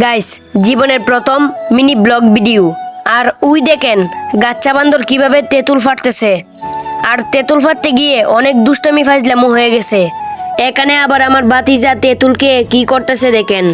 Guys জীবনের প্রথম mini vlog video আর উই দেখেন, গাচ্চা বান্দর কীভাবে তেঁতুল ফাটতেছে। আর তেঁতুল ফাটতে গিয়ে অনেক দুষ্টামি ফাজলামো হয়ে গেছে। এখানে আবার আমার বাতিজা তেঁতুলকে কি করতেছে দেখেন।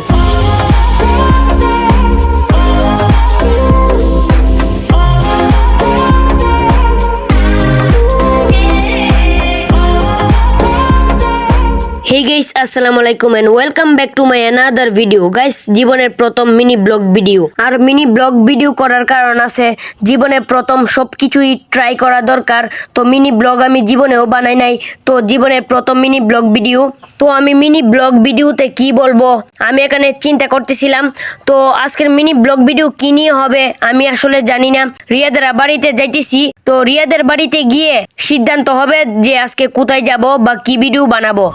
হে গাইস আসসালামু আলাইকুম and welcome back to my another video guys জীবনের প্রথম মিনি ব্লগ ভিডিও আর মিনি ব্লগ ভিডিও করার কারণ আছে, জীবনের প্রথম সব কিছুই ট্রাই করা দরকার। তো মিনি ব্লগ আমি জীবনেও বানাই নাই। তো জীবনের প্রথম মিনি ব্লগ ভিডিও তো আমি মিনি ব্লগ ভিডিওতে কি বলব? আমি এখানে চিন্তা করতেছিলাম। তো আজকের মিনি ব্লগ ভিডিও কি নিয়ে হবে, আমি আসলে জানি না। রিয়াদের বাড়িতে যাইতেছি। তো রিয়াদের বাড়িতে গিয়ে সিদ্ধান্ত হবে যে আজকে কোথায় যাব বা কি ভিডিও বানাবো।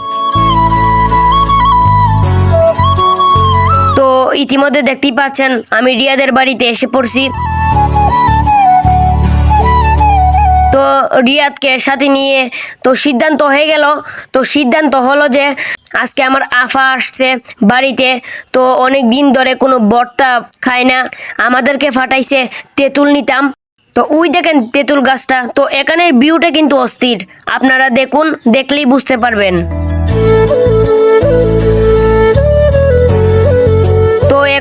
ইতিমধ্যে দেখতেই পাচ্ছেন, আমি রিয়াদের বাড়িতে এসে পড়ছি। তো রিয়াদকে সাথে নিয়ে তো সিদ্ধান্ত হয়ে গেল। তো সিদ্ধান্ত হলো যে, আজকে আমার আফা আসছে বাড়িতে। তো অনেক দিন ধরে কোনো বর্তা খায় না। আমাদেরকে ফাটাইছে তেঁতুল নিতাম। তো ওই দেখেন তেঁতুল গাছটা। তো এখানের ভিউটা কিন্তু অস্থির। আপনারা দেখুন, দেখলেই বুঝতে পারবেন।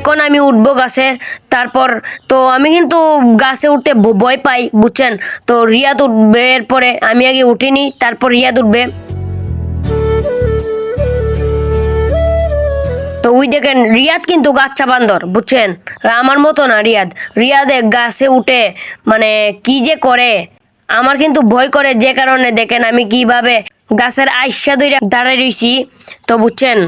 এখন আমি উঠবো গাছে, তারপর তো আমি কিন্তু গাছে উঠতে ভয় পাই, বুঝছেন? তো রিয়াদ উঠবে, এরপরে আমি আগে উঠিনি, তারপর রিয়াদ উঠবে। তো ওই দেখেন, রিয়াদ কিন্তু গাচ্চা বান্দর, বুঝছেন? আমার মতো না রিয়াদ। রিয়াদে গাছে উঠে মানে কি যে করে? আমার কিন্তু ভয় করে, যে কারণে দেখেন আমি কীভাবে গাছের আইসা দাঁড়ায় রইছি, তো বুঝছেন?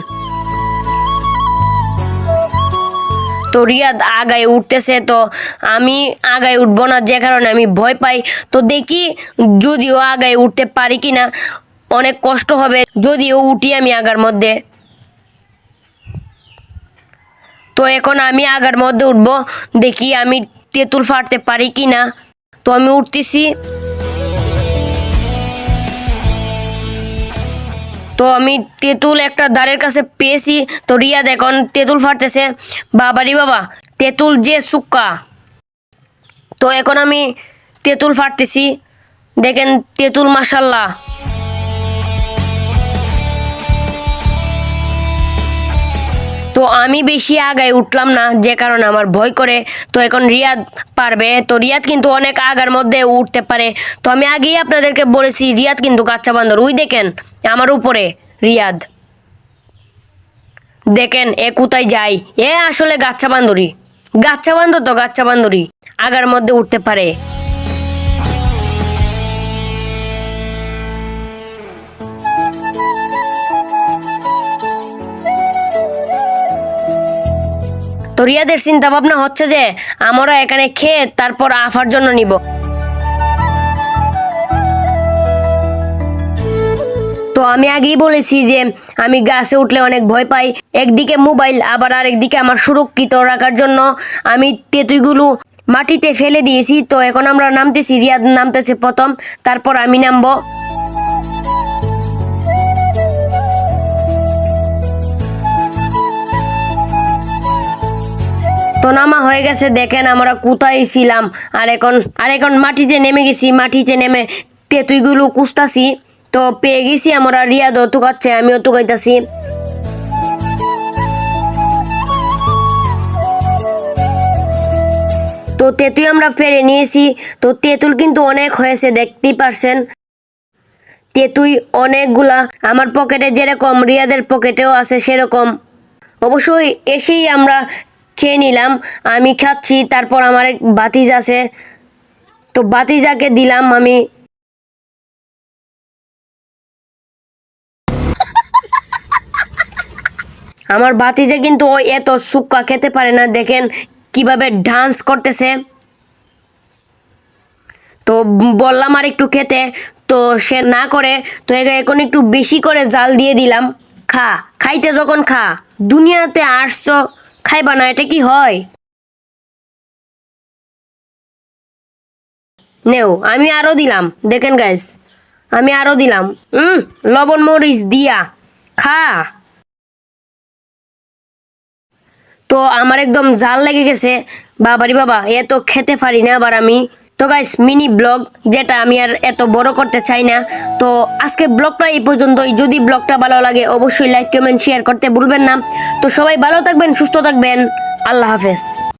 তো রিয়াদ আগায় উঠতেছে, তো আমি আগায় উঠবো না, যে কারণে আমি ভয় পাই। তো দেখি যদিও আগায় উঠতে পারি কি না অনেক কষ্ট হবে, যদিও উঠি আমি আগার মধ্যে। তো এখন আমি আগার মধ্যে উঠবো, দেখি আমি তেঁতুল ফাটতে পারি কি না তো আমি উঠতেছি। তো আমি তেঁতুল একটা দ্বারের কাছে পেয়েছি। তো রিয়াদ এখন তেঁতুল ফাটতেছে। বাবারি বাবা, তেঁতুল যে সুক্কা। তো এখন আমি তেঁতুল ফাটতেছি। দেখেন তেঁতুল মাসাল্লাহ আমি বেশি আগায় উঠলাম না, যে কারণে আমার ভয় করে। তো এখন রিয়াদ পারবে। তো রিয়াদ কিন্তু অনেক আগার মধ্যে উঠতে পারে। তো আমি আগেই আপনাদেরকে বলেছি, রিয়াদ কিন্তু গাচ্চা বান্দর। ওই দেখেন, আমার উপরে, রিয়াদ। দেখেন, এ কোথায় যায়? এ আসলে গাচ্চা বান্দরি। গাচ্চা বান্দর তো গাচ্চা বান্দরি। আগার মধ্যে উঠতে পারে। তো রিয়াদের চিন্তা ভাবনা হচ্ছে যে আমরা এখানে খেয়ে তারপর আফার জন্য নিব। তো আমি আগেই বলেছি যে, আমি গাছে উঠলে অনেক ভয় পাই। একদিকে মোবাইল, আবার আরেকদিকে আমার সুরক্ষিত রাখার জন্য আমি তেঁতুইগুলো মাটিতে ফেলে দিয়েছি। তো এখন আমরা নামতেছি, রিয়াদ নামতেছে প্রথম, তারপর আমি নামবো। তো নামা হয়ে গেছে, দেখেন আমরা কোথায় ছিলাম। আর এখন আর এখন মাটিতে নেমে গেছি, মাটিতে নেমে তেঁতুইগুলো কুস্তাছি তো পেয়ে গেছি আমরা রিয়াদও তুকাচ্ছে আমিও তুকাইতাছি তো তেঁতুই আমরা ফেলে নিয়েছি, তো তেঁতুল কিন্তু অনেক হয়েছে, দেখতেই পারছেন। তেঁতুই অনেকগুলা, আমার পকেটে যেরকম, রিয়াদের পকেটেও আছে সেরকম। অবশ্যই এসেই আমরা খেয়ে নিলাম, আমি খাচ্ছি, তারপর আমার এক বাতিজ আছে। তো বাতিজাকে দিলাম আমি। আমার বাতিজা কিন্তু ও এত সুক্কা খেতে পারে না, দেখেন কীভাবে ডান্স করতেছে। তো বললাম আর একটু খেতে, তো সে না করে, তো এখন একটু বেশি করে জাল দিয়ে দিলাম। খা, খাইতে যখন খা, দুনিয়াতে আসছো খাইবা না, এটা কি হয়? নেও, আমি আরও দিলাম, দেখেন গাইস আমি আরও দিলাম। উম, লবণ মরিচ দিয়া, খা। তো তো আমার একদম জাল লেগে গেছে। বাবারি বাবা, এত খেতে পারি না, আবার আমি তো গাইস মিনি ব্লগ যেটা আমি আর এত বড় করতে চাই না, তো আজকের ব্লগটা এই পর্যন্তই। যদি ব্লগটা ভালো লাগে, অবশ্যই লাইক কমেন্ট শেয়ার করতে ভুলবেন না। তো সবাই ভালো থাকবেন, সুস্থ থাকবেন। আল্লাহ হাফেজ।